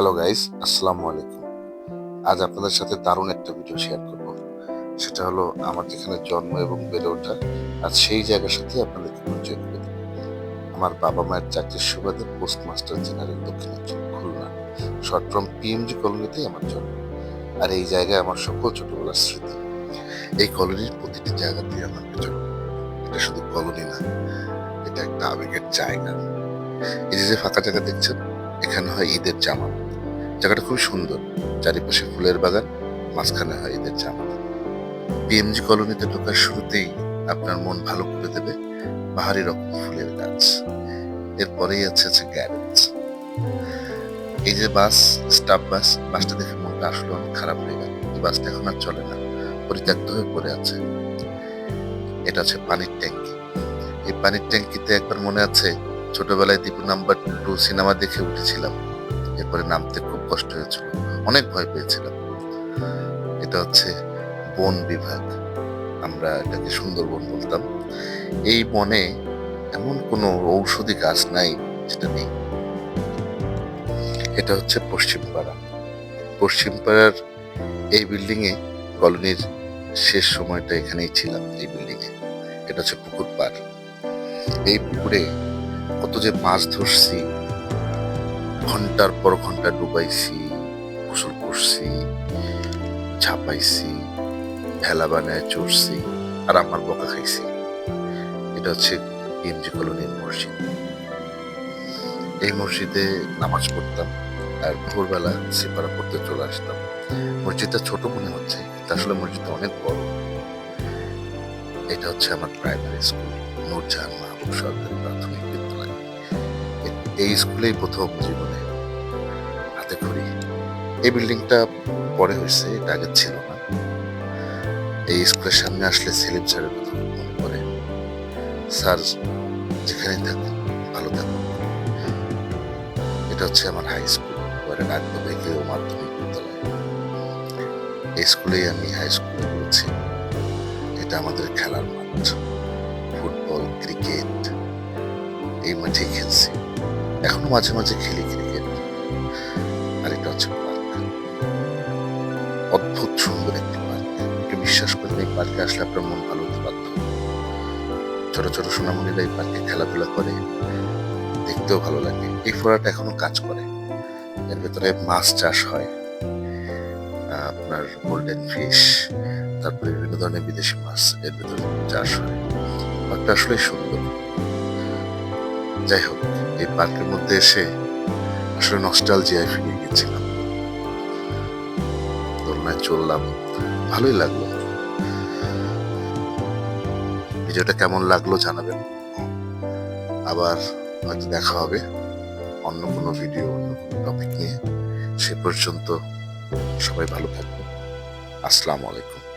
Hello guys আসসালামু আলাইকুম আজ আপনাদের সাথে দারুণ একটা ভিডিও শেয়ার করব। সেটা হলো, আমার যেখানে জন্ম এবং বেড়ে ওঠা, আর সেই জায়গার সাথে আপনাদেরকে পরিচয় করে দেব আমার বাবা মায়ের চাকরির সুবাদে পোস্টমাস্টার জেনারেল দক্ষিণাঞ্চল খুলনা শর্ট ফ্রম পিএমজি কলোনিতেই আমার জন্ম। আর এই জায়গায় আমার সকল ছোটবেলার স্মৃতি। এই কলোনির প্রতিটি জায়গাতেই আমার জন্ম এটা শুধু কলোনি না, এটা একটা আবেগের জায়গা। এই যে ফাঁকা জায়গা দেখছেন, এখানে হয় ঈদের জামা। জায়গাটা খুব সুন্দর। চারিপাশে ফুলের বাগান, মাঝখানে হয় ঈদের জামা। পিএমজি কলোনিতে ঢোকার শুরুতেই আপনার মন ভালো করে দেবে বাহারি রকম ফুলের গাছ। এরপরেই আছে আছে গ্যারেজ। এই যে বাস, স্টাফ বাস, বাসটা দেখে মনটা আসলে অনেক খারাপ হয়ে গেল। এই বাসটা এখন আর চলে না, পরিত্যক্ত হয়ে পড়ে আছে। এটা হচ্ছে পানির ট্যাঙ্কি। এই পানির ট্যাঙ্কিতে একবার মনে আছে, ছোটবেলায় দীপু নাম্বার টু সিনেমা দেখে উঠেছিলাম। এরপরে নামতে খুব কষ্ট হয়েছিল। অনেক ভয় পেয়েছিলাম। এটা হচ্ছে বন বিভাগ। আমরা এটাকে সুন্দরবন বলতাম। এই বনে এমন কোনো ঔষধি গাছ নাই যেটা নেই। এটা হচ্ছে পশ্চিম পাড়া পশ্চিম পাড়ার এই বিল্ডিং এ কলোনির শেষ সময়টা এখানেই ছিলাম, এই বিল্ডিং এ এটা হচ্ছে পুকুর পাড়। এই পুকুরে কত যে মাছ ধরছি ঘণ্টার পর ঘণ্টা ডুবাইছি, গোসল করছি, ঝাপাইছি, ভেলা বানায় চড়ছি আর আমার বকা খাইছি। এটা হচ্ছে পিএমজি কলোনির মসজিদ। এই মসজিদে নামাজ পড়তাম আর ভোরবেলা সিপারা পড়তে চলে আসতাম। মসজিদটা ছোট মনে হচ্ছে আসলে মসজিদটা অনেক বড়। এটা হচ্ছে আমার প্রাইমারি স্কুল নূরজাহান মাহবুব সরকারি এই স্কুলেই প্রথম জীবনে হাতে খড়ি। এই বিল্ডিংটা পরে হয়েছে, এটা আগে ছিল না। এই স্কুলের সামনে আসলে সেলিম স্যারের কথা মনে পড়ে। স্যার যেখানে থাকুন, ভালো থাকুন। এটা হচ্ছে আমার হাই স্কুল পরে নাগবাবিকে ও মাধ্যমিক বিদ্যালয়। এই স্কুলেই আমি হাই স্কুল করেছি। এটা আমাদের খেলার মাঠ। ফুটবল, ক্রিকেট, এই মাঠে খেলছি। মাঝে মাঝে খেলি ক্রিকেট আর এটা হচ্ছে পার্ক অদ্ভুত সুন্দর একটি পার্ক বিশ্বাস করলে এই পার্কে আসলে আপনার মন ভালো হতে বাধ্য। ছোট ছোট সোনামণিরা এই পার্কে খেলাধুলা করে, দেখতেও ভালো লাগে। এই ফোড়াটা এখনও কাজ করে। এর ভেতরে মাছ চাষ হয়, আপনার গোল্ডেন ফিশ তারপরে বিভিন্ন ধরনের বিদেশি মাছ এর ভেতরে চাষ হয়। পার্কটা আসলে সুন্দর। যাই হোক, এই পার্কের মধ্যে এসে আসলে নস্টালজিয়ায় ফিরে গেছিলাম। দোলনায় চললাম, ভালোই লাগল। ভিডিওটা কেমন লাগল জানাবেন। আবার হয়তো দেখা হবে অন্য কোনো ভিডিও অন্য কোনো টপিক নিয়ে। সে পর্যন্ত সবাই ভালো থাকবেন। আসসালামু আলাইকুম।